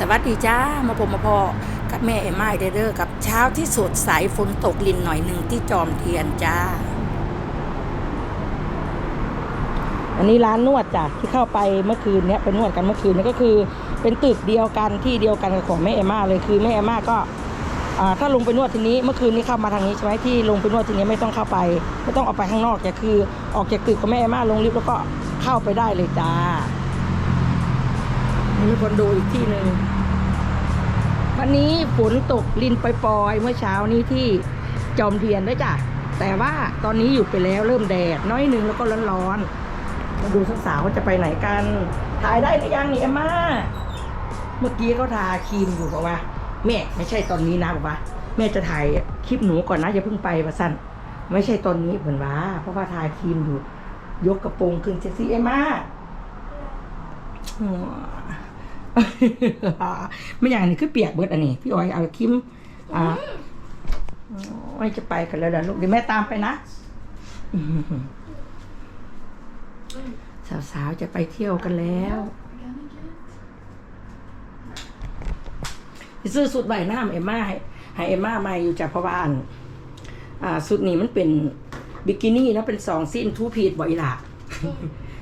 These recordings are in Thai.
สวัสดีจ้ามาพบมาพอกับแม่เอ็มไม้เด้อกับเช้าที่สดใสฝนตกลินหน่อยหนึ่งที่จอมเทียนจ้า อันนี้ร้านนวดจ้ะที่เข้าไปเมื่อคืนเนี้ยไปนวดกันเมื่อคืนนี้ก็คือ เป็นตึกเดียวกันที่เดียวกันกับของแม่เอมมาเลยคือแม่เอมมาก็ถ้าลงไปนวดทีนี้เมื่อคืนนี้เข้ามาทางนี้ใช่ไหมที่ลงไปนวดทีนี้ไม่ต้องเข้าไป ไม่ต้องออกไปข้างนอกแต่คือออกจากตึกของแม่เอมมาลงลิฟต์แล้วก็เข้าไปได้เลยจ้า นี่คอนโดอีกที่หนึ่งวันนี้ฝนตกลินปล่อยๆเมื่อเช้านี้ที่จอมเทียนด้วยจ้ะแต่ว่าตอนนี้หยุดไปแล้วเริ่มแดดน้อยหนึ่งแล้วก็ร้อนๆมาดูสาวๆว่าจะไปไหนกันถ่ายได้หรือยังนี่เอมมาเมื่อกี้เขาทาครีมอยู่บอกว่า แม่ไม่ใช่ตอนนี้นะบอกว่า แม่จะถ่ายคลิปหนูก่อนนะอย่าเพิ่งไปมาสั้นไม่ใช่ตอนนี้เหมือนว่า เพราะว่าทาครีมอยู่ ยกกระโปรงขึ้นเซ็กซี่เอมมา ไม่อย่างนี้คือเปียกเบิดอันนี้ พี่อ้อยเอาคิมอ่าอ้อยจะไปกันแล้วเดี๋ยวลูกเดี๋ยวแม่ตามไปนะสาวๆจะไปเที่ยวกันแล้วซื้อสุดใบหน้าเอ็มม่าให้ให้เอ็มม่ามาอยู่จากพบานอ่าสุดนี้มันเป็นบิกินี่แล้วเป็นสองสิ้นทูพีดบ่อยละ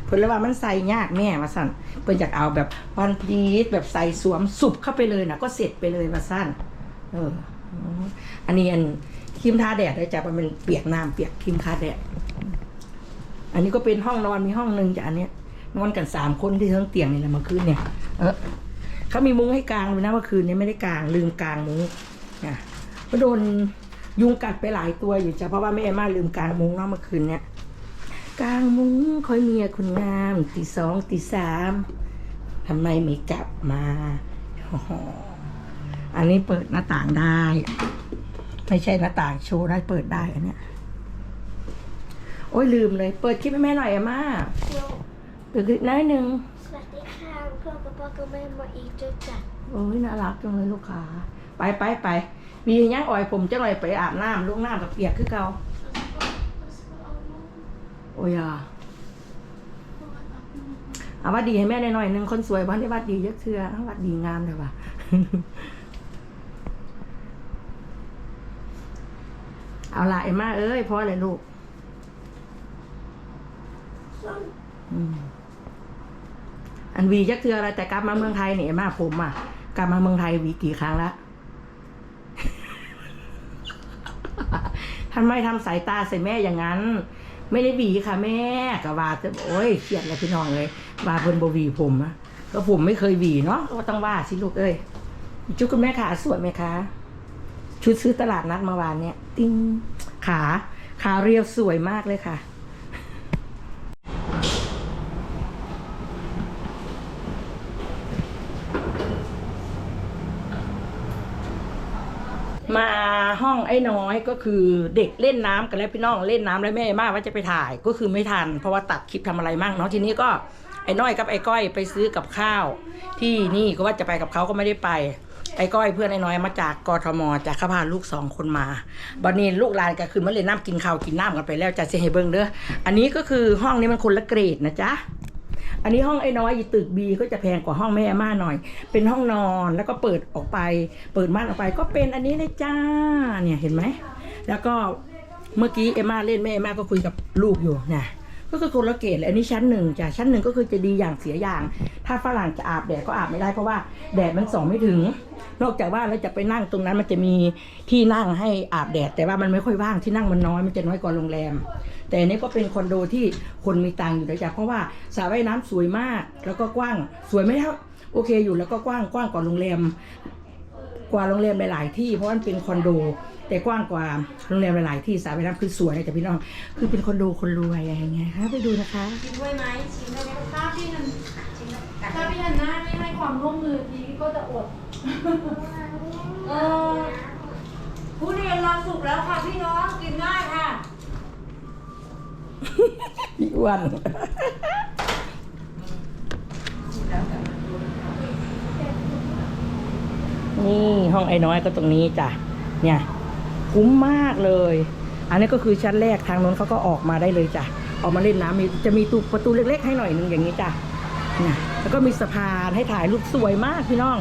เพิ่นเลยว่ามันใส่ยากแม่ว่าสั่น เพิ่นอยากเอาแบบวันพีชแบบใส่สวมสุบเข้าไปเลยนะก็เสร็จไปเลยว่าสั่นเอออันนี้อันครีมทาแดดเลยจ้ะมันเป็นเปียกน้ำเปียกครีมทาแดด อันนี้ก็เป็นห้องนอนมีห้องหนึ่งจ้ะอันเนี้ยนอนกันสามคนที่ทั้งเตียงนี่แหละเมื่อคืนเนี่ย เออเขามีมุ้งให้กางเลยนะเมื่อคืนนี้ไม่ได้กางลืมกางมุ้งนะก็โดนยุงกัดไปหลายตัวอยู่จ้ะเพราะว่าแม่มาลืมกางมุ้งเนาะเมื่อคืนเนี่ย กลางมุ้งคอยเมียคุณงามตีสองตีสามทำไมไม่กลับมาโอ้โหอันนี้เปิดหน้าต่างได้ ไม่ใช่หน้าต่างโชว์ได้เปิดได้อันเนี้ยโอ้ยลืมเลย เปิดคลิปให้แม่หน่อยอะมาเปิดคลิปน้อยหนึ่งสวัสดีค่ะพ่อกับพ่อกับแม่มาอีกจุดจัดโอ้ยน่ารักจังเลยลูกค้าไปไปไปมียังอ่อยผมจังเลยไปอาบน้ำลูกน้ำกับเปียกคือเก่า โอ้ยอะเอาวัดดีให้แม่หน่อยหนึ่งคนสวยบ้านได้วัดดีเยอะเชื่อวัดดีงามเลยว่ะเอาละเอ็มมาเอ้ยพอเลยลูกอันวียักเทืออะไรแต่กลับมาเมืองไทยเนี่ยเอ็มมาผมอะ กลับมาเมืองไทยวีกี่ครั้งละท่านไม่ทำสายตาใส่แม่อย่างนั้น ไม่ได้หวีค่ะแม่กะว่าจะโอ้ยเขียดเลยพี่น้องเลยว่าเพิ่นบหวีผมอะก็ผมไม่เคยหวีเนาะก็ต้องว่าสิลูกเอ้ยจุ๊กคุณแม่ขาสวยไหมคะชุดซื้อตลาดนัดเมื่อวานเนี่ยติ้งขาขาเรียวสวยมากเลยค่ะ มาห้องไอ้น้อยก็คือเด็กเล่นน้ำกันแล้วพี่น้องเล่นน้ำแล้วแม่มากว่าจะไปถ่ายก็คือไม่ทัน เพราะว่าตัดคลิปทำอะไรมั่งเนาะทีนี้ก็ไอ้น้อยกับไอ้ก้อยไปซื้อกับข้าว ที่นี่ก็ว่าจะไปกับเขาก็ไม่ได้ไป ไอ้ก้อยเพื่อนไอ้น้อยมาจากกทมจากเขาพาลูกสองคนมาบัดนี้ลูกหลานก็คือมาเล่นน้ำกินข้าวกินน้ำกันไปแล้วจะเซให้เบิ้งเด้ออันนี้ก็คือห้องนี้มันคนละเกรดนะจ๊ะ อันนี้ห้องไอ้น้อยอยู่ตึกบีก็จะแพงกว่าห้องแม่อาม่าหน่อย เป็นห้องนอนแล้วก็เปิดออกไป เปิดม่านออกไปก็เป็นอันนี้เลยจ้าเนี่ยเห็นไหมแล้วก็เมื่อกี้เอมม่าเล่นแม่เอมม่าก็คุยกับลูกอยู่นะ ก็คือคนละเกตเลยอันนี้ชั้นหนึ่งจ้ะชั้นหนึ่งก็คือจะดีอย่างเสียอย่าง ถ้าฝรั่งจะอาบแดดก็อาบไม่ได้เพราะว่าแดดมันส่องไม่ถึง นอกจากว่าเราจะไปนั่งตรงนั้นมันจะมีที่นั่งให้อาบแดด แต่ว่ามันไม่ค่อยว่างที่นั่งมันน้อยมันจะน้อยกว่าโรงแรม แต่อันนี้ก็เป็นคอนโดที่คนมีตังค์อยู่นะจ๊ะเพราะว่าสระว่ายน้ำสวยมากแล้วก็กว้างสวยไหมครับโอเคอยู่แล้วก็กว้างกว้างกว่าโรงแรม กว่าโรงแรมหลาย ๆ ที่เพราะมันเป็นคอนโด แต่กว้างกว่าโรงแรมหลายๆที่สระว่ายน้ำคือสวยนะจ๊ะพี่น้องคือเป็นคอนโดคนรวยอะไรอย่างเงี้ยฮะไปดูนะคะชิมด้วยไหมชิมได้ไหมถ้าพี่นันถ้าพี่นันหน้าไม่ให้ความร่วมมือพี่ก็จะอดเออผู้เรียนเราสุกแล้วค่ะพี่น้องกินง่ายค่ะพี่อ้วนนี่ห้องไอ้น้อยก็ตรงนี้จ้ะเนี่ย คุ้มมากเลย อันนี้ก็คือชั้นแรกทางโน้นเขาก็ออกมาได้เลยจ้ะออกมาเล่นน้ำมีจะมีตูประตูเล็ก ๆ ให้หน่อยนึงอย่างนี้จ้ะแล้วก็มีสะพานให้ถ่ายรูปสวยมากพี่น้อง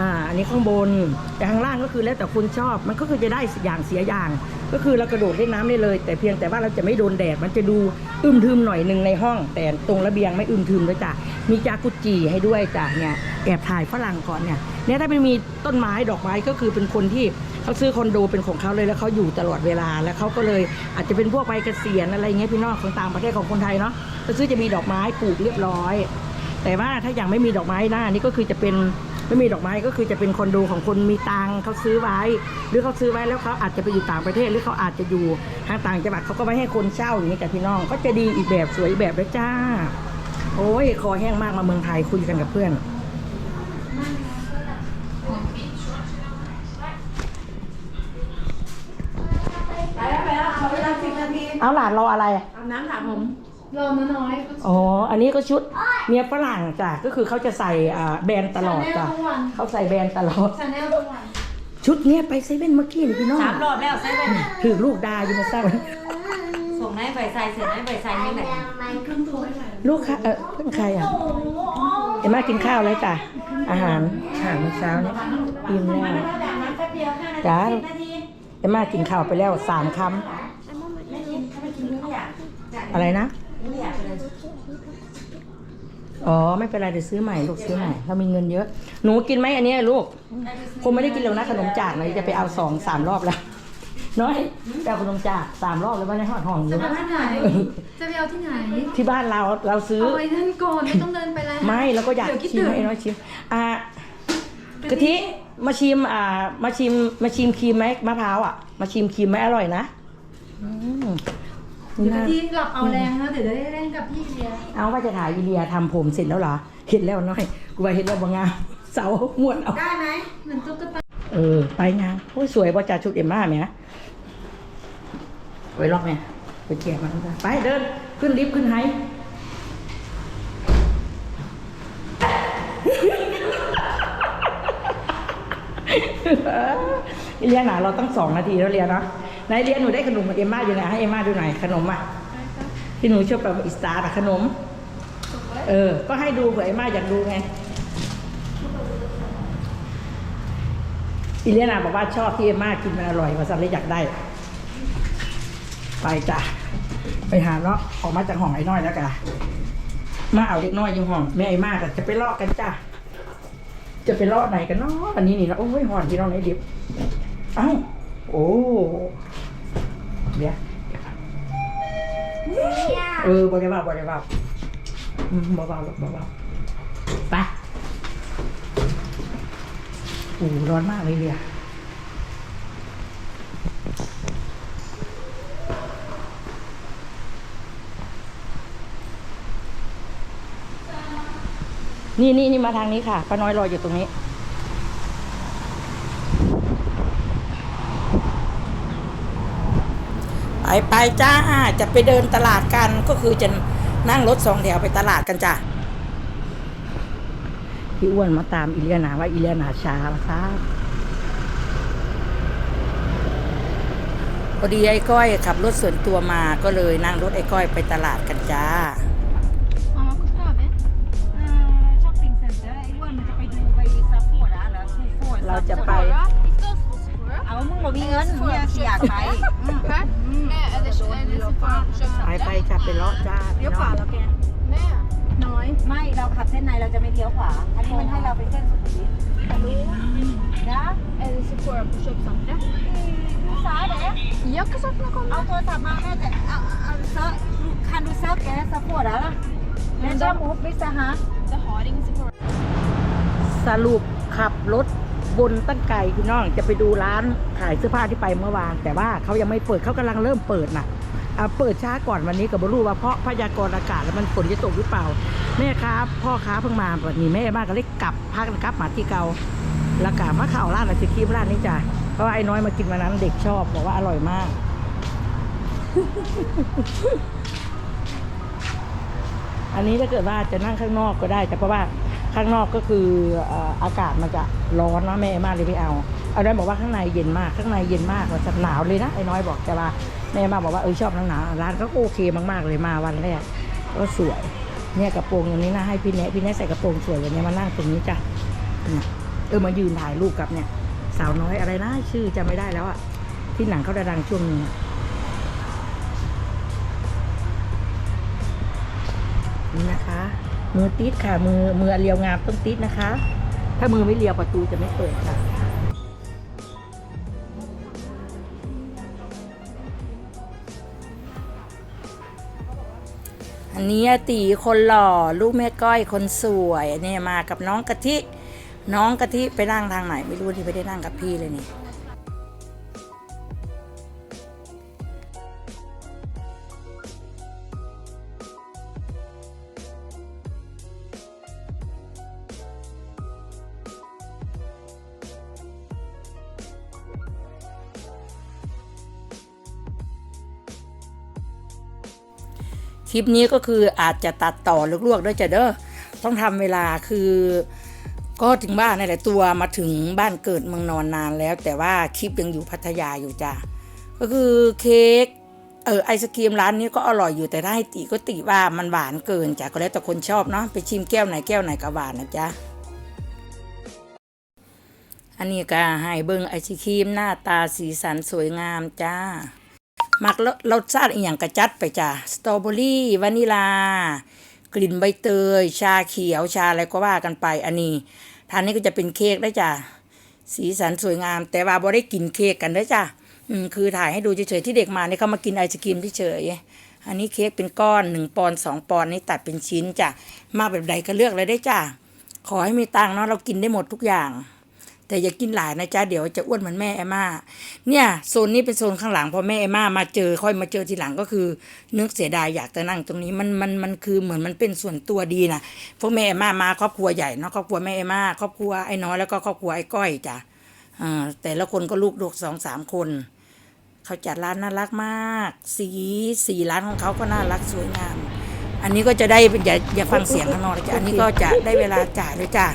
อ่าอันนี้ข้างบนแต่ข้างล่างก็คือแล้วแต่คุณชอบมันก็คือจะได้อย่างเสียอย่าง ก็คือเรากระโดดเล่นน้ำได้เลย แต่เพียงแต่ว่าเราจะไม่โดนแดดมันจะดูอึมทึมหน่อยหนึ่งในห้อง แต่ตรงระเบียงไม่อึมทึมเลยจ้ะมีจากุจีให้ด้วยจ้ะเนี่ยแอบถ่ายฝรั่งก่อนเนี่ยเนี่ยถ้าไม่มีต้นไม้ดอกไม้ก็คือเป็นคนที่ เขาซื้อคอนโดเป็นของเขาเลยแล้วเขาอยู่ตลอดเวลาแล้วเขาก็เลยอาจจะเป็นพวกไปเกษียณอะไรเงี้ยพี่น้องของต่างประเทศของคนไทยเนาะก็ซื้อจะมีดอกไม้ปลูกเรียบร้อย แต่ว่าถ้าอย่างไม่มีดอกไม้หน้านี่ก็คือจะเป็นไม่มีดอกไม้ก็คือจะเป็นคอนโดของคนมีตังเขาซื้อไว้ หรือเขาซื้อไว้แล้วเขาอาจจะไปอยู่ต่างประเทศหรือเขาอาจจะอยู่ทางต่างจังหวัดเขาก็ไม่ให้คนเช่าอย่างนี้กับพี่น้องก็จะดีอีกแบบสวยอีกแบบเลยจ้า โอ้ยคอแห้งมากมาเมืองไทยคุยกันกับเพื่อน เอาหลานรออะไร อาบน้ำถามผมรอมาน้อยอ๋อ อันนี้ก็ชุดเมียฝรั่งจ้ะ ก็คือเขาจะใส่อ่าแบรนด์ตลอดจ้ะทุกวันเขาใส่แบรนด์ตลอด ชาแนลทุกวันชุดเนี้ยไปเซเว่นเมื่อกี้นี่พี่น้องสามรอบแล้วใส่ไปถือลูกดาอยู่มาทราบส่งให้ใบใส่เสร็จให้ใบใส่ยังไงลูกค่ะเออเพื่อนใครอะเอ็มมากินข้าวแล้วจ้ะ อาหารอาหารเมื่อเช้าเนี่ยอิ่มแล้วอาบน้ำแป๊บเดียวห้านาทีจ้าสิบนาทีเอ็มมากินข้าวไปแล้วสามคไม่กินถ้าไม่กินไม่อยากำ อะไรนะไม่อยากเลยอ๋อ ไม่เป็นไรเดี๋ยวซื้อใหม่ลูกซื้อใหม่เรามีเงินเยอะ หนูกินไหมอันเนี้ยลูก คงไม่ได้กินแล้วนะขนมจากนะจะไปเอาสองสามรอบแล้ว น้อยไปเอาขนมจากสามรอบแล้วว่าในห้องห้องอยู่จะไปที่ไหน จะไปเอาที่ไหน ที่บ้านเราเราซื้อ เอาไว้นั่นก่อนไม่ต้องเดินไปแล้วไม่เราก็อยากเดี๋วคิดชิมถึงให้น้อยชิมอะกะทิมาชิมอ่ามาชิมมาชิมครีมไหมมะพร้าวอะ มาชิมครีมไหมอร่อยนะอืม เดี๋ยวน่าที่หลับเอาแรงนะเดี๋ยวจะได้เล่นกับพี่เดียเอาว่าจะถ่ายอีเลียทำผมเสร็จแล้วเหรอ เห็นแล้วน้อยกูว่าเห็นแล้วบางงามเสาม้วนเอาได้ไหมเหมือนตุ๊กตาเออ ไปงานโอ้ยสวยบ่จ่าชุดเอ็มม่าไหมไว้ล็อกไหมไปเกี่ยมันไปเดินขึ้นลิฟต์ขึ้นไฮอีเลียนหนาเราตั้งสองนาทีแล้วเรียนเนาะ ไหนเรียนหนูได้ขนมกับเอ็มม่าอยู่ไหนให้เอ็มม่าดูหน่อยขนมอะที่หนูชอบแบบอิสตาร์อะขนม เออ ก็ให้ดูเผื่อเอ็มม่าอยากดูไงอีเลียนาบอกว่าชอบที่เอ็มม่ากินมันอร่อยมาสั่นเลยอยากได้ ไปจ้ะไปหาเลาะออกมาจากห้องไอ้น้อยแล้วกันมาเอาเด็กน้อยอยู่ห้องแม่ไอ้มากจะไปเลาะกันจ้ะจะไปเลาะไหนกันเนาะอันนี้นี่นะโอ้ยหอนพี่น้องไอ้ดิบเอ้าโอ้ เดี๋ยวเออบ่ได้ว่าบ่ได้ว่าอืมเบาๆหรอกเบาๆไปโอ้ร้อนมากเลยเรียนี่นี่นี่มาทางนี้ค่ะป้าน้อยรออยู่ตรงนี้ ไปไปจ้าจะไปเดินตลาดกันก็คือจะนั่งรถสองแถวไปตลาดกันจ้ะพี่อ้วนมาตามอิเลียนาว่าอิเลียนาช้าแล้วครับพอดีไอ้ก้อยขับรถส่วนตัวมาก็เลยนั่งรถไอ้ก้อยไปตลาดกันจ้าอ๋อคุณพ่อไหมช้อปปิ้งเซ็นเตอร์ไอ้อ้วนมันจะไปดูไปซัพพอร์ตอะเหรอซูฟอร์ดเราจะไปเอา มึงบอกมีเงินเนี่ยอยากไปอืม Nee, het is, het is een paar ไปไปจ้ะไปเลาะจ้าพี่น้อง Nee, น้อย ไม่เราขับเส้นในเราจะไม่เลี้ยวขวา อันนี้มันให้เราไปเส้นสุขุมวิทนะ Het is een voor push-up zakken. ดูซ้ายเด้ Jakken zakken เอา komen. โทรศัพท์มาแม่จะเอาเอาเซิร์ชคันดูเซิร์ชแกซัพพอร์ตอะแม่จะมูฟมิสฮะ De houding is voor สรุปขับรถ บนตั้งไกลพี่น้องจะไปดูร้านขายเสื้อผ้าที่ไปเมื่อวาน แต่ว่าเขายังไม่เปิดเขากำลังเริ่มเปิดน่ะอ่าเปิดช้าก่อนวันนี้กับบรู้ว่าเพราะพยากรณ์อากาศแล้วมันฝนจะตกหรือเปล่าแม่ค้าพ่อค้าเพิ่งมาวันนี้แม่บ้านก็เลยกลับพากันกลับมาที่เกาแล้วกลับมาข่าวร้านไอศครีมร้านนี้จ้ะเพราะว่าไอ้น้อยมากินวันนั้นเด็กชอบบอกว่าอร่อยมากอันนี้ถ้าเกิดว่าจะนั่งข้างนอกก็ได้แต่เพราะว่า ข้างนอกก็คืออากาศมันจะร้อนนะแม่มากเลยไม่เอาเอาได้บอกว่าข้างในเย็นมากข้างในเย็นมากมันจะหนาวเลยนะไอ้น้อยบอกแต่ว่าแม่มาบอกว่าเออชอบหนาวร้านก็โอเคมากๆเลยมาวันแรกก็สวยเนี่ยกระโปรงอย่างนี้นะให้พี่เนะพี่เนะใส่กระโปรงสวยอย่างนี้มานั่งตรงนี้จ้ะเนี่ยอมายืนถ่ายรูปกับเนี่ย สาวน้อยอะไรนะชื่อจำไม่ได้แล้วอะที่หนังเขาดังช่วงนี้นี่นะคะ มือติดค่ะ มือมือเรียวงามต้องติดนะคะ ถ้ามือไม่เรียวประตูจะไม่เปิดค่ะอันนี้ตีคนหล่อลูกแม่ก้อยคนสวยเนี่ยมากับน้องกะทิ น้องกะทิไปนั่งทางไหน ไม่รู้ที่ไม่ได้นั่งกับพี่เลยนี่ คลิปนี้ก็คืออาจจะตัดต่อลวกๆด้วยจะเด้อต้องทำเวลาคือ ก็ถึงบ้านนี่แหละตัวมาถึงบ้านเกิดเมืองนอนนานแล้ว แต่ว่าคลิปยังอยู่พัทยาอยู่จ้ะก็คือเค้กเออไอศครีมร้านนี้ก็อร่อยอยู่แต่ถ้าให้ติก็ติว่ามันหวานเกินจ้ะก็แล้วแต่คนชอบเนาะไปชิมแก้วไหนแก้วไหนก็หวานนะจ๊ะอันนี้ก็ให้เบิ้งไอศครีมหน้าตาสีสันสวยงามจ้า มักรสรสชาติอีกอย่างกระจัดไปจ้ะสตรอเบอรี่วานิลากลิ่นใบเตย ชาเขียวชาอะไรก็ว่ากันไป อันนี้ทานนี้ก็จะเป็นเค้กได้จ้ะสีสันสวยงาม แต่ว่าบ่ได้กินเค้กกันเด้จ้ะอืมคือถ่ายให้ดูเฉยๆที่เด็กมาเนี่ยเขามากินไอศกรีมเฉยๆอันนี้เค้กเป็นก้อนหนึ่งปอนด์สองปอนด์นี่ตัดเป็นชิ้นจ้ะมาแบบใดก็เลือกเลยได้จ้ะขอให้มีตังค์เนาะเรากินได้หมดทุกอย่าง แต่อย่ากินหลายนะจ๊ะเดี๋ยวจะอ้วนเหมือนแม่เอมม่าเนี่ยโซนนี้เป็นโซนข้างหลังพอแม่เอมม่ามาเจอค่อยมาเจอทีหลังก็คือนึกเสียดายอยากจะนั่งตรงนี้มันมันมันคือเหมือนมันเป็นส่วนตัวดีนะพวกแม่เอมม่ามาครอบครัวใหญ่เนาะครอบครัวแม่เอมม่าครอบครัวไอ้น้อยแล้วก็ครอบครัวไอ้ก้อยจ้ะอ่าแต่ละคนก็ลูกลูกสองสามคนเขาจัดร้านน่ารักมาก สีสีร้านของเขาก็น่ารักสวยงาม อันนี้ก็จะได้อย่าอย่าฟังเสียงข้างนอกเลยจ้ะอันนี้ก็จะได้เวลาจ่ายเลยจ้ะ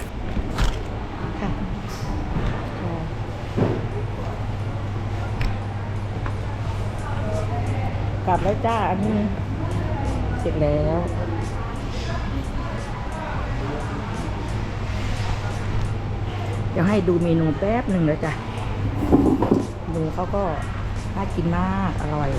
กลับแล้วจ้า อันนี้เสร็จแล้ว เดี๋ยวให้ดูเมนูแป๊บหนึ่งแล้วจ้ะเมนูเขาก็น่ากินมาก อร่อย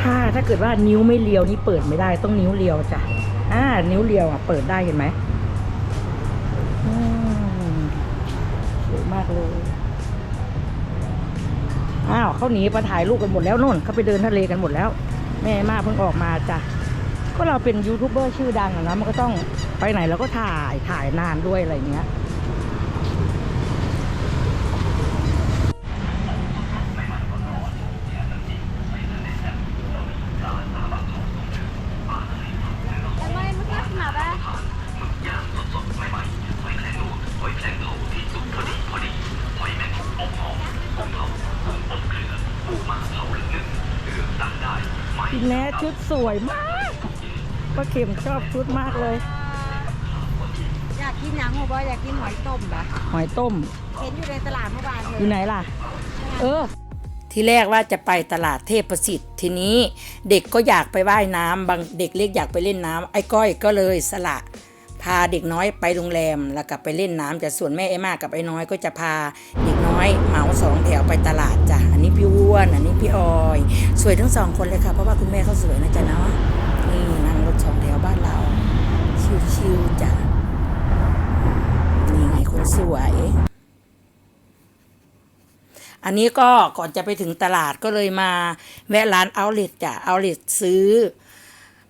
ถ้าถ้าเกิดว่านิ้วไม่เลียวนี่เปิดไม่ได้ ต้องนิ้วเลียวจ้ะอ่านิ้วเลียวอะ เปิดได้เห็นไหมสวยมากเลย อ้าวเขาหนีมาถ่ายรูปกันหมดแล้วนู่นเขาไปเดินทะเลกันหมดแล้ว แม่มาเพิ่งออกมาจ้ะ ก็เราเป็นยูทูบเบอร์ชื่อดังอะนะมันก็ต้องไปไหนเราก็ถ่ายถ่ายนานด้วยอะไรเงี้ย ข็มชอบชุดมากเลย อยากกินหยังหัวบอยอยากกินหอยต้มปะหอยต้ม เห็นอยู่ในตลาดเมื่อวานเลอยู่ยไหนล่ะ เออ ที่แรกว่าจะไปตลาดเทพประสิทธิ์ ทีนี้เด็กก็อยากไปว่ายน้ำบางเด็กเล็กอยากไปเล่นน้ำไอ้ก้อยก็เลยสละ พาเด็กน้อยไปโรงแรมแล้วก็ไปเล่นน้ำจะส่วนแม่เอมมากับไอ้น้อยก็จะพาเด็กน้อยเหมาสองแถวไปตลาดจ้ะอันนี้พี่อ้วนอันนี้พี่ออย สวยทั้งสองคนเลยค่ะเพราะว่าคุณแม่เขาสวยนะจ๊ะเนาะนี่นั่งรถ สองแถวบ้านเรา ชิวๆจ้ะนี่ไงคนสวย อันนี้ก็ก่อนจะไปถึงตลาดก็เลยมาแวะร้านเอาเลตจ้ะเอาเลตซื้อ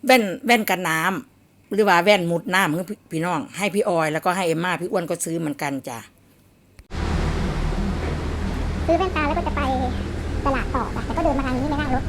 แว่นแว่นกันน้ำหรือว่าแว่นมุดน้ำให้พี่น้อง ให้พี่ออยแล้วก็ให้เอ็มมาพี่อ้วนก็ซื้อเหมือนกันจ้ะซื้อแว่นตาแล้วก็จะไปตลาดต่อแต่ก็เดินมาทางนี้ไม่น่ารถ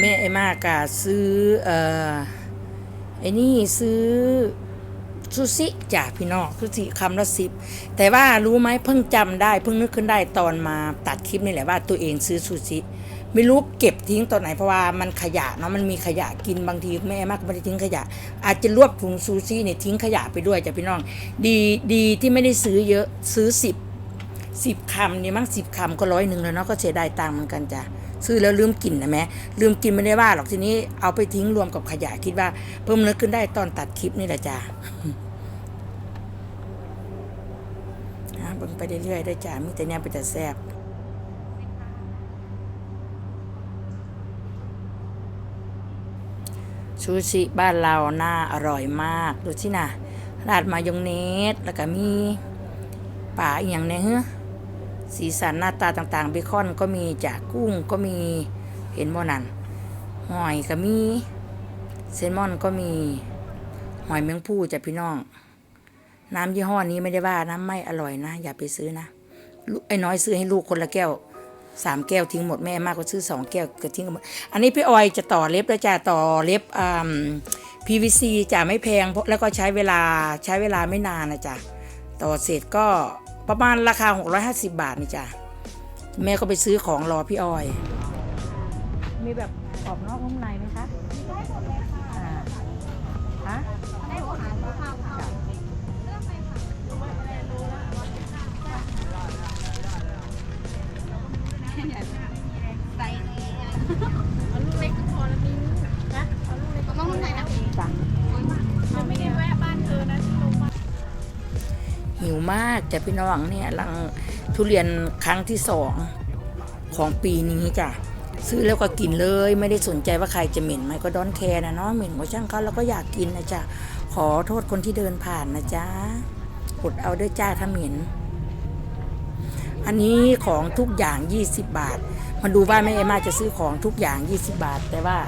แม่ไอ้มากะซื้อเอ่อไอ้นี่ซื้อซูชิจากพี่น้องซูชิคำละสิบแต่ว่ารู้ไหมเพิ่งจำได้ เพิ่งนึกขึ้นได้ตอนมาตัดคลิปนี่แหละว่าตัวเองซื้อซูชิไม่รู้เก็บทิ้งตอนไหนเพราะว่ามันขยะเนาะมันมีขยะกินบางทีแม่มากก็ไม่ได้ทิ้งขยะ อาจจะรวบถุงซูชิเนี่ยทิ้งขยะไปด้วยจ้ะพี่น้อง ดีดีที่ไม่ได้ซื้อเยอะซื้อสิบสิบคำนี่มั้งสิบคำก็ร้อยหนึ่งแล้วเนาะก็เสียดายตังค์เหมือนกันจ้ะ ซื้อแล้วลืมกินนะแม่ลืมกินไม่ได้ว่าหรอกทีนี้เอาไปทิ้งรวมกับขยะคิดว่า เพิ่มนึกขึ้นได้ตอนตัดคลิปนี่แหละจ้ะนะเบิ่งไปเรื่อยๆได้จ้ะมีแต่เนี่ยไปแต่แซ่บชูชิบ้านเราน่าอร่อยมาก ดูสินะราดมายองเนสแล้วก็มีป่าอหย่างเนี่ยเฮ้อ สีสันหน้าตาต่างๆ เบคอนก็มีจากกุ้งก็มีเห็นบ่นั่นหอยก็มีเซลมอนก็มีหอยแมงผู้จ้ะพี่น้อง น้ำยี่ห้อนี้ไม่ได้ว่าน้ำไม่อร่อยนะ อย่าไปซื้อนะไอ้น้อยซื้อให้ลูกคนละแก้วสามแก้วทิ้งหมดแม่มากก็ซื้อสองแก้วก็ทิ้งหมดอันนี้พี่ออยจะต่อเล็บแล้วจ้ะต่อเล็บอ่า PVC จะไม่แพงเพราะแล้วก็ใช้เวลาใช้เวลาไม่นานนะจ๊ะต่อเสร็จก็ ประมาณราคา 650 บาทนี่จ้ะแม่ก็ไปซื้อของรอพี่ออย มีแบบกรอบนอกนุ่มในไหมคะได้หมดเลยค่ะฮะได้หมดค่ะค่ะเลือกไปค่ะใส่นี้เอาลูก หิวมากจ้ะพี่น้องเนี่ยลังทุเรียนครั้งที่สองของปีนี้จ้ะซื้อแล้วก็กินเลย ไม่ได้สนใจว่าใครจะเหม็นไหมก็ดอนแคร์นะเนาะเหม็นก็ช่างเขาเราก็อยากกินนะจ๊ะขอโทษคนที่เดินผ่านนะจ๊ะอดเอาด้วยจ้าถ้าเหม็น อันนี้ของทุกอย่าง 20 บาท มาดูว่าแม่เอมาจะซื้อของทุกอย่าง 20 บาท แต่ว่า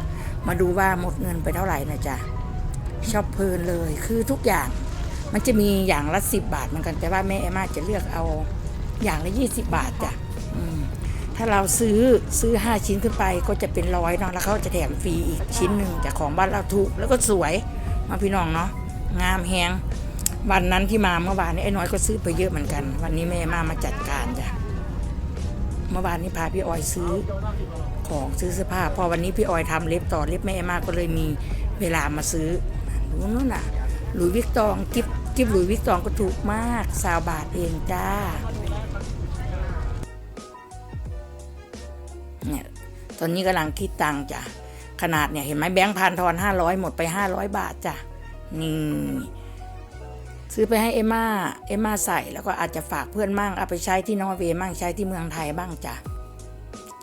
มาดูว่าหมดเงินไปเท่าไหร่นะจ๊ะชอบเพลินเลยคือทุกอย่าง มันจะมีอย่างละ10บบาทเหมือนกัน แต่ว่าแม่เอมาจะเลือกเอาอย่างละ20บาทจ้ะถ้าเราซื้อซื้อ5ชิ้นขึ้นไปก็จะเป็นร้อยเนาะแล้วเขาจะแถมฟรีอีกชิ้นหนึ่งจากของบ้านเราถูกแล้วก็สวยมาพี่น้องเนาะงามแฮงวันนั้นที่มาเมื่อวานนี้ไอ้น้อยก็ซื้อไปเยอะเหมือนกัน วันนี้แม่มามาจัดการจ้ะเมื่อวานนี้พาพี่ออยซื้อของซื้อเสื้อผ้าพอวันนี้พี่ออยทำเล็บต่อเล็บแม่เอมากก็เลยมีเวลามาซื้อดูนู่นน่ะ หลุยวิกตองกิฟกิฟหลุยวิกตองก็ถูกมากสาวบาทเองจ้าเนี่ยตอนนี้กำลังคิดตังจ้ะขนาดเนี่ยเห็นไหมแบงค์พันทอนห้าร้อยหมดไปห้าร้อยบาทจ้ะนี่ซื้อไปให้เอม่าเอมม่าใส่แล้วก็อาจจะฝากเพื่อนมั่งเอาไปใช้ที่นอร์เวย์มั่งใช้ที่เมืองไทยบ้างจ้ะ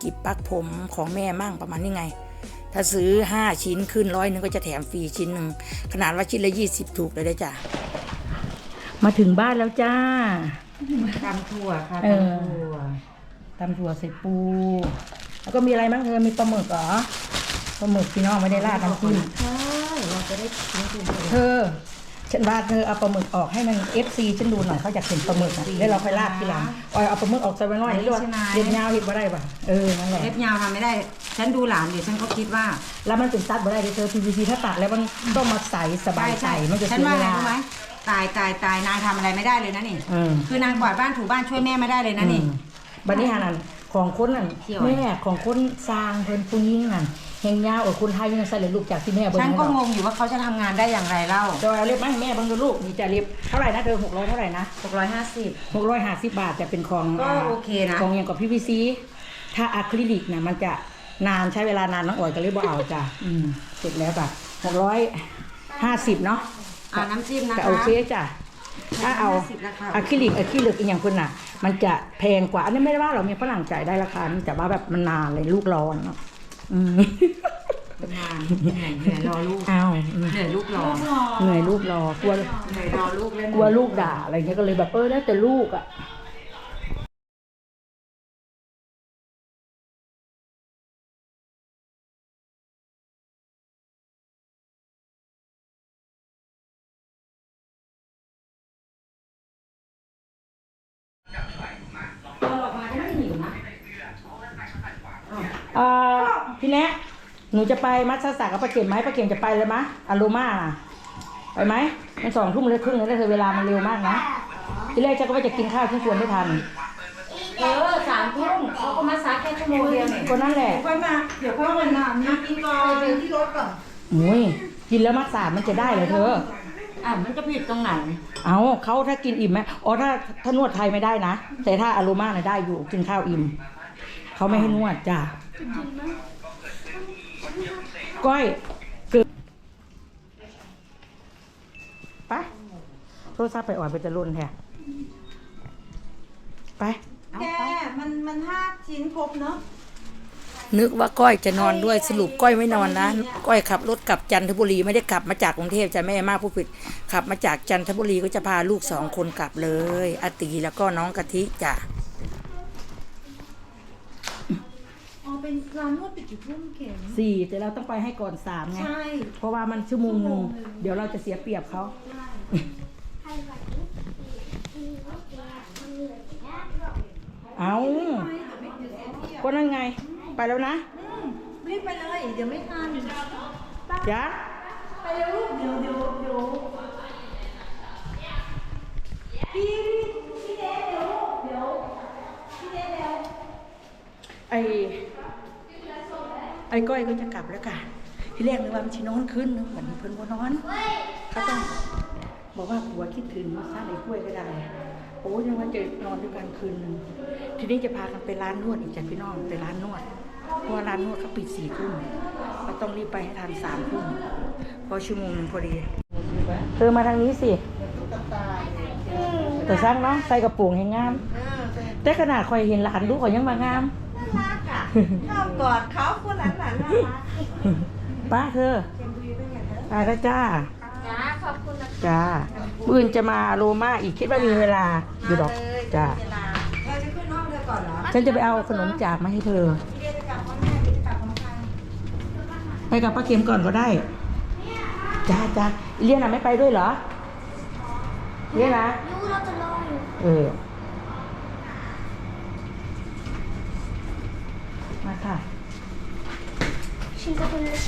กิบปักผมของแม่มั่งประมาณนี้ไง ถ้าซื้อ 5 ชิ้นขึ้นร้อยหนึงก็จะแถมฟรีชิ้นหนึ่งขนาดว่าชิ้นละ 20 ถูกเลยได้จ้ะ มาถึงบ้านแล้วจ้าตำถั่วค่ะเออตำถั่วตำถั่วใส่ปู แล้วก็มีอะไรบ้างเธอมีปลาหมึกเหรอปลาหมึกพี่น้องไม่ได้ราดน้ำจิ้มใช่เราจะได้กินถูกเลยเธอ ฉันว่าเธอเอาปลาหมึกออกให้มันเอฟซีฉันดูหน่อยเขาอยากเห็นปลาหมึกนะแล้วเราค่อยราดทีหลังออยเอาปลาหมึกออกใส่ไว้หน่อยนี่ด้วยเด็ดยาวเห็นบ่ได้ป่ะเออนั่นแหละเล็บยาวทำไม่ได้ ฉันดูหลานเดี๋ยวฉันก็คิดว่าแล้วมันเป็นซัดบ่ได้เดี๋ยวเธอ PVC ถ้าตัดแล้วมันต้องมาใส่สบายใจมันจะฉันเสียว่าเวอะไรลารู้ไหมตายตายตายนางทำอะไรไม่ได้เลยนะนี่ เออ คือนางกวาดบ้านถูบ้านช่วยแม่ไม่ได้เลยนะนี่ อืมบัดนี้ฮานันของคนนั่นเที่ยวแม่ของคนสร้างเพิ่นผู้ยิ่งนั่น เฮงยาวเออคนไทยยังใส่เลยลูกจากที่แม่เบิ่งฉันก็ให้งดอกงอยู่ว่าเขาจะทำงานได้อย่างไรเล่าจอยเอาเล็บมาให้แม่เบิ่งดูลูกนี่จะเล็บเท่าไหร่นะเธอ600เท่าไหร่นะ650 650บาทจะเป็นของก็โอเคนะ ของอย่างกับ PVC ถ้าอะคริลิกเนี่ยมันจะนานใช้เวลานานน้องอ๋อยก็เลยบ่เอาจ้ะอืมเสร็จแล้วจ้ะ650เนาะ อ่าน้ำจิ้มนะคะแต่โอเคจ้ะ ถ้าเอา50ราคา อะคริลิกอะคริลิกอีกอย่างคนน่ะ มันจะแพงกว่า อันนี้ไม่ได้ว่าเรามีฝรั่งจ่ายได้ราคานี้แต่ว่าแบบมันนานเลยลูกร้อนเนาะ อืมงานเหนื่อยเหนื่อยรอลูกอ้าวอืมเหนื่อยลูกรอเหนื่อยลูกรอกลัวเหนื่อยรอลูกเล่นกลัวลูกด่าอะไรเงี้ยก็เลยแบบเออแล้วแต่ลูกอะเอ่อ พี่แนะหนูจะไปมัดสสักกับป้าเข็มไหมป้าเข็มจะไปเลยมะอารมาน่ะไปไหมมันสองทุ่มเลยครึ่งแล้วเธอเวลามันเร็วมากนะทีแรกฉันก็ว่าจะกินข้าวที่ควรไม่ทันเออสามทุ่มเขาก็มาซักแค่ชั่วโมงเดียวเนี่ยก็นั่นแหละค่อยมาเดี๋ยวค่อยมานามีกินก่อนไปที่รถก่อนโอ้ยกินแล้วมัดสามมันจะได้เหรอเธออะมันจะผิดตรงไหน เอาเขาถ้ากินอิ่มไหมอ๋อถ้าถ้านวดไทยไม่ได้นะ แต่ถ้าอารมาน่ะได้อยู่กินข้าวอิ่มเขาไม่ให้นวดจ้ะ ก้อยเกือบไปโทรศัพท์ไปอ่อนไปจะรุ่นแท้ไปแกมันมันห้าชิ้นครบเนาะนึกว่าก้อยจะนอนด้วยสรุปก้อยไม่นอนนะก้อยขับรถกลับจันทบุรีไม่ได้กลับมาจากกรุงเทพจะแม่มากผู้ผิดขับมาจากจันทบุรีก็จะพาลูกสองคนกลับเลยอาตีแล้วก็น้องกะทิจ้ะ เป็นร้านนวดปิดกี่ทุ่มเข็มสี่แต่เราต้องไปให้ก่อนสามไง ใช่ เพราะว่ามันชั่วโมงหนึงเดี๋ยวเราจะเสียเปรียบเขาเอาก็นั่นไง ไปแล้วนะรีบไปเลย เดี๋ยวไม่ทันจ้ะไปเร็วลูกเดี๋ยวเดี๋ยวเดี๋ยวพี่พี่เดชเดี๋ยวลูกเดี๋ยวพี่เดชเดี๋ยว ไอ้ไอ้ก้อยก็จะกลับแล้วกันที่แรกนึกว่ามันชินอนขึ้นเหมือนเพิ่นบ่นอนเขาต้องบอกว่าผัวคิดถึงมาซ่าไอ้กล้วยก็ได้โอ้ยังว่าจะนอนด้วยกันคืนหนึ่งทีนี้จะพากันไปร้านนวดอีกจ้ะพี่น้องไปร้านนวดเพราะว่าร้านนวดเขาปิดสี่ทุ่มเราต้องรีบไปให้ทันสามทุ่มเพอชั่วโมงนึงพอดีเธอมาทางนี้สิแต่สร้างเนาะใส่กระปรงให้งามแต่ขนาดคอยเห็นหลานดูเขายังมางาม น่ารักอะชอบกอดเขาคนนั้นน่ะน่ารักป้าเธอเจมบีเป็นไงเธอไปแล้วจ้า จ้าขอบคุณนะจ้ามื่นจะมาโรมาอีกคิดว่ามีเวลาอยู่ดอกมาเลยจ้า เวลาเธอจะขึ้นห้องเธอก่อนเหรอฉันจะไปเอาขนมจากมาให้เธอ พี่เดียจะกลับห้องแม่พี่จะกลับห้องใครไปกับป้าเข็มก่อนก็ได้ จ้าจ้าเรียนอะไม่ไปด้วยเหรอเรียนนะยูเราจะรออยู่ เออ มาค่ะ ฉัน ก็เป็นเลย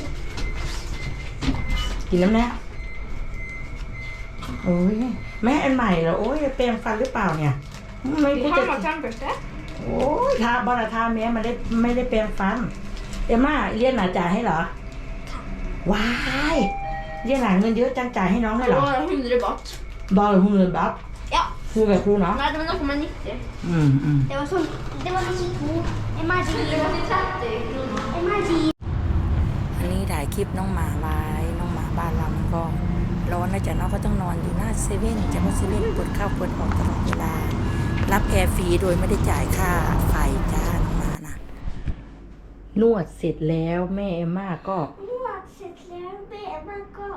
กินน้ำแน่โอ้ยแม่อันใหม่เหรอโอ้ยแปรงฟันหรือเปล่าเนี่ย ไม่พูดจะ โอ้ยทาบอลทาแม่มันได้ไม่ได้แปรงฟัน เอ็มม่าเรียนหนาจ่ายให้เหรอว้ายเรียนหนาเงินเยอะจังจ่ายให้น้องเลยเหรอ hundre baht. บอลหุ่นเลยบับ Ja. คือแบบครูเนาะ Nei, det var noe med 90. อืมอืม Det var sånn Det var liksom to En magi Det var til 30 kroner. En magi อันนี้ ถ่ายคลิปน้องหมาไว้น้องหมาบ้านเรามันก็ร้อนนะจ๊ะน้องก็ต้องนอนอยู่หน้าเซเว่นจะเพราะเซเว่นเปิดเข้าเปิดออกตลอดเวลา รับแอร์ฟรีโดยไม่ได้จ่ายค่าไฟจ้าน้องหมานะนวดเสร็จแล้วแม่เอมม่าก็นวดเสร็จแล้วแม่มันก็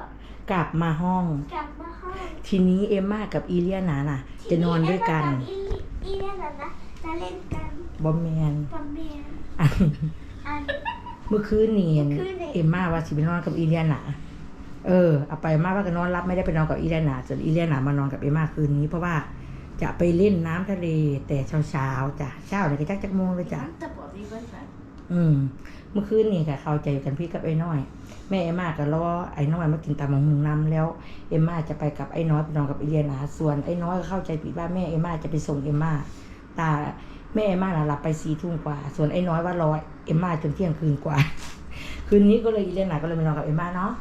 กลับมาห้อง กลับมาห้อง ทีนี้เอมม่ากับอีเลียนาน่ะ จะนอนด้วยกันทีนี้เอ็มมากับอีอีเนี่ยนะนะจะเล่นกันบอมแมนบอมแมนอันอัน เมื่อคืนนี่เมื่อคืนนี่ เอมม่าว่าสิไปนอนกับอีเลียนาเออเอาไปมาว่าก็นอนรับไม่ได้ไปนอนกับอีเลียนาส่วนอีเลียนามานอนกับเอมม่าคืนนี้ เพราะว่าจะไปเล่นน้ำทะเลแต่เช้าเช้าๆจ้ะเช้าเนี่ยก็จักจักโมงเลยจ้ะ Vänta på att vi går ikväll. อืมเมื่อคืนนี่ค่ะเข้าใจกันพี่กับไอ้น้อย แม่เอมม่าก็รอไอ้น้อยมากินตามหงนำแล้วเอมม่าจะไปกับไอ้น้อยไปนอนกับไอเลียนาส่วนไอ้น้อยก็เข้าใจผิดว่าแม่เอมม่าจะไปส่งเอมม่าตา แม่เอมม่าน่ะหลับไปสี่ทุ่มกว่า ส่วนไอ้น้อยว่ารอเอมม่าจนเที่ยงคืนกว่า คืนนี้ก็เลยอีเลียนาก็เลยไปนอนกับเอมม่าเนาะ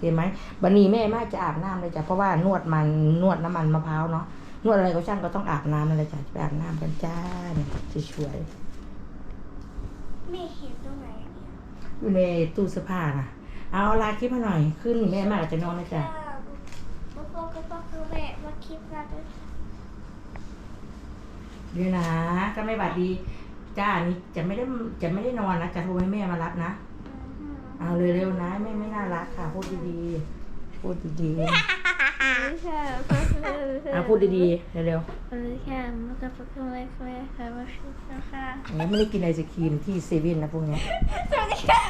เห็นไหมบันนี้แม่เอมม่าจะอาบน้ำเลยจ้ะเพราะว่านวดมันนวดน้ำมันมะพร้าวเนาะนวดอะไรก็ช่างก็ต้องอาบน้ำนั่นเลยจ้ะจะไปอาบน้ำกันจ้าเนี่ยช่วยไม่เห็นตรงไหนอะเนี่ยๆอยู่ในตู้เสื้อผ้านะเอาลาคลิปมาหน่อย ขึ้นนี่แม่เอมม่าก็จะนอนเลยจ้ะพ่อพ่อก็พ่อคือแม่มาคิดว่าด้วยเดี๋ยวนะก็ไม่บาดดี จ้านี่จะไม่ได้จะไม่ได้นอนนะจะโทรให้แม่มารับนะ เอาเร็วๆนะแม่ไม่น่ารักค่ะ พูดดีๆ พูดดีๆเอาพูดดีๆ เร็วค่ะมันก็เป็นอะไรค่ะว่าชื่อค่ะๆอันนี้ไม่ได้กินไอศครีมที่เซเว่นนะพวกเนี้ยสวัสดีค่ะ